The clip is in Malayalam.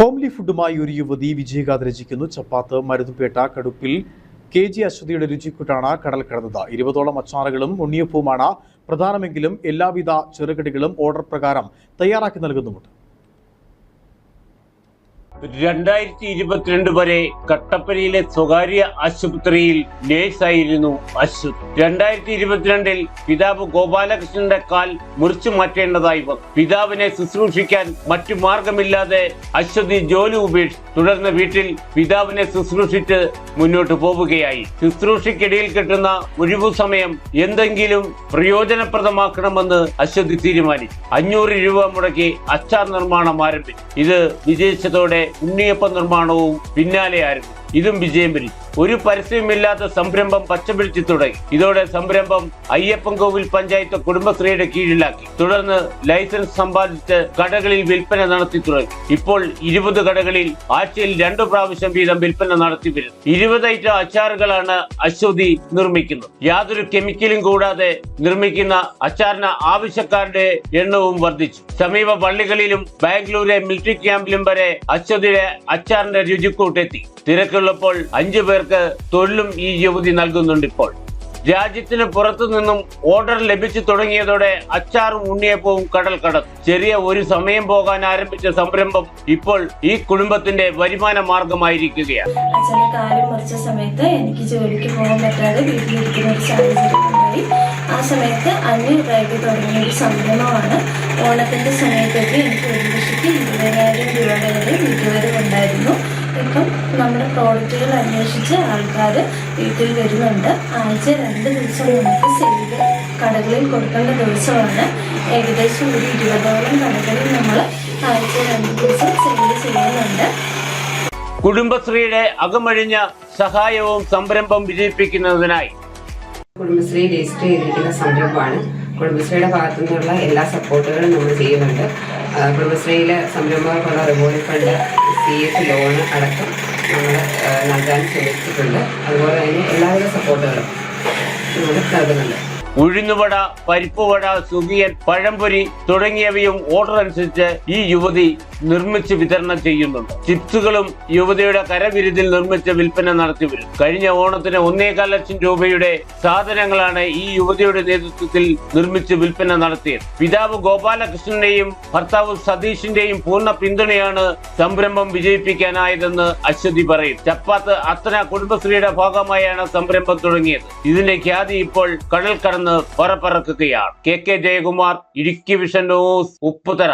ഹോംലി ഫുഡുമായി ഒരു യുവതി വിജയഗാഥ രചിക്കുന്നു. ചപ്പാത്ത് മരുതുപേട്ട കടുപ്പിൽ കെ ജി അശ്വതിയുടെ രുചിക്കൂട്ടാണ് കടൽ കടന്നത്. ഇരുപതോളം അച്ചാറുകളും ഉണ്ണിയപ്പവുമാണ് പ്രധാനമെങ്കിലും എല്ലാവിധ ചെറുകടികളും ഓർഡർ പ്രകാരം തയ്യാറാക്കി നൽകുന്നുമുണ്ട്. രണ്ടായിരത്തി ഇരുപത്തിരണ്ട് വരെ കട്ടപ്പനയിലെ സ്വകാര്യ ആശുപത്രിയിൽ നേഴ്സായിരുന്നു അശ്വത്. രണ്ടായിരത്തി ഇരുപത്തിരണ്ടിൽ പിതാവ് ഗോപാലകൃഷ്ണന്റെ കാൽ മുറിച്ചു മാറ്റേണ്ടതായി വന്നു. പിതാവിനെ ശുശ്രൂഷിക്കാൻ മറ്റു മാർഗമില്ലാതെ അശ്വതി ജോലി ഉപേക്ഷിച്ചു തുടർന്ന് വീട്ടിൽ പിതാവിനെ ശുശ്രൂഷിച്ച് മുന്നോട്ട് പോവുകയായി. ശുശ്രൂഷയ്ക്കിടയിൽ കിട്ടുന്ന ഒഴിവു സമയം എന്തെങ്കിലും പ്രയോജനപ്രദമാക്കണമെന്ന് അശ്വതി തീരുമാനിച്ചു. അഞ്ഞൂറ് രൂപ മുടക്കി അച്ചാർ നിർമ്മാണം ആരംഭിച്ചു. ഇത് വിജയിച്ചതോടെ ഉണ്ണിയപ്പ നിർമ്മാണവും പിന്നാലെ ആരംഭിച്ചു ഇതും വിജയം പിരി ഒരു പരസ്യമില്ലാത്ത സംരംഭം പച്ചപിടിച്ചു തുടങ്ങി. ഇതോടെ സംരംഭം അയ്യപ്പൻകോവിൽ പഞ്ചായത്ത് കുടുംബശ്രീയുടെ കീഴിലാക്കി. തുടർന്ന് ലൈസൻസ് സമ്പാദിച്ച് കടകളിൽ വിൽപ്പന നടത്തി തുടങ്ങി. ഇപ്പോൾ ഇരുപത് കടകളിൽ ആഴ്ചയിൽ രണ്ടു പ്രാവശ്യം വീതം വിൽപ്പന നടത്തി വരുന്നു ഇരുപത് അച്ചാറുകളാണ് അശ്വതി നിർമ്മിക്കുന്നത്. യാതൊരു കെമിക്കലും കൂടാതെ നിർമ്മിക്കുന്ന അച്ചാറിന് ആവശ്യക്കാരുടെ എണ്ണവും വർദ്ധിച്ചു. സമീപ പള്ളികളിലും ബാംഗ്ലൂരിലെ മിലിറ്ററി ക്യാമ്പിലും വരെ അശ്വതിയുടെ അച്ചാറിന്റെ രുചിക്കൂട്ടെത്തി. തിരക്കുള്ളപ്പോൾ അഞ്ചു പേർക്ക് തൊഴിലും ഈ യുവതി നൽകുന്നുണ്ട് ഇപ്പോൾ. രാജ്യത്തിന് പുറത്തു നിന്നും ഓർഡർ ലഭിച്ചു തുടങ്ങിയതോടെ അച്ചാറും ഉണ്ണിയപ്പവും കടൽ കടന്നു. ചെറിയ ഒരു സമയം പോകാൻ ആരംഭിച്ച സംരംഭം ഇപ്പോൾ ഈ കുടുംബത്തിന്റെ വരുമാന മാർഗമായിരിക്കുകയാണ്. അച്ഛനെ കാലം സമയത്ത് എനിക്ക് ജോലിക്ക് പോകാൻ പറ്റാതെ വീട്ടിലിരിക്കുന്ന ഒരു സാഹചര്യം ആ സമയത്ത് അഞ്ഞൂറ് ഡ്രൈവ് തുടങ്ങിയ ഒരു സംരംഭമാണ്. ഓണത്തിന്റെ സമയത്തൊക്കെ എനിക്ക് ഒരു ലക്ഷത്തി ഇരുപതിനായിരം പ്രോഡക്റ്റുകൾ അന്വേഷിച്ച് ആൾക്കാർ വീട്ടിൽ വരുന്നുണ്ട്. ആഴ്ച രണ്ട് ദിവസം നമുക്ക് സെയിൽ കടകളിൽ കൊടുക്കേണ്ട ദിവസമാണ്. ഏകദേശം ഒരു ഇരുപതോളം കടകളിൽ നമ്മൾ ആഴ്ച രണ്ട് ദിവസം സെയിൽ ചെയ്യുന്നുണ്ട്. കുടുംബശ്രീയുടെ അകമഴിഞ്ഞ സഹായവും സംരംഭം വിജയിപ്പിക്കുന്നതിനായി കുടുംബശ്രീ രജിസ്റ്റർ ചെയ്തിരിക്കുന്ന സംരംഭമാണ് കുടുംബശ്രീയുടെ ഭാഗത്തു നിന്നുള്ള എല്ലാ സപ്പോർട്ടുകളും നമ്മൾ ചെയ്യുന്നുണ്ട്. കുടുംബശ്രീയിലെ സംരംഭങ്ങൾക്കുള്ള revolve fund C F loan അടക്കം നമ്മൾ നൽകാൻ ശ്രമിച്ചിട്ടുണ്ട് അതുപോലെ തന്നെ എല്ലാവിധ സപ്പോർട്ടുകളും നമ്മൾ നൽകുന്നുണ്ട്. ഉഴുന്നുവട പരിപ്പുവട സുഖിയൻ പഴംപൊരി തുടങ്ങിയവയും ഓർഡർ അനുസരിച്ച് ഈ യുവതി നിർമ്മിച്ച് വിതരണം ചെയ്യുന്നുണ്ട് ചിപ്സുകളും യുവതിയുടെ കരവിരുതിൽ നിർമ്മിച്ച് വിൽപ്പന നടത്തി വരും. കഴിഞ്ഞ ഓണത്തിന് ഒന്നേകാൽ ലക്ഷം രൂപയുടെ സാധനങ്ങളാണ് ഈ യുവതിയുടെ നേതൃത്വത്തിൽ നിർമ്മിച്ച് വിൽപ്പന നടത്തിയത്. പിതാവ് ഗോപാലകൃഷ്ണന്റെയും ഭർത്താവ് സതീഷിന്റെയും പൂർണ പിന്തുണയാണ് സംരംഭം വിജയിപ്പിക്കാനായതെന്ന് അശ്വതി പറയും. ചപ്പാത്ത് അത്തന കുടുംബശ്രീയുടെ ഭാഗമായാണ് സംരംഭം തുടങ്ങിയത്. ഇതിന്റെ ഖ്യാതി ഇപ്പോൾ കടൽ കടന്ന് പറപ്പറക്കുകയാണ് K K Jayakumar Idukki vision news Upputhara.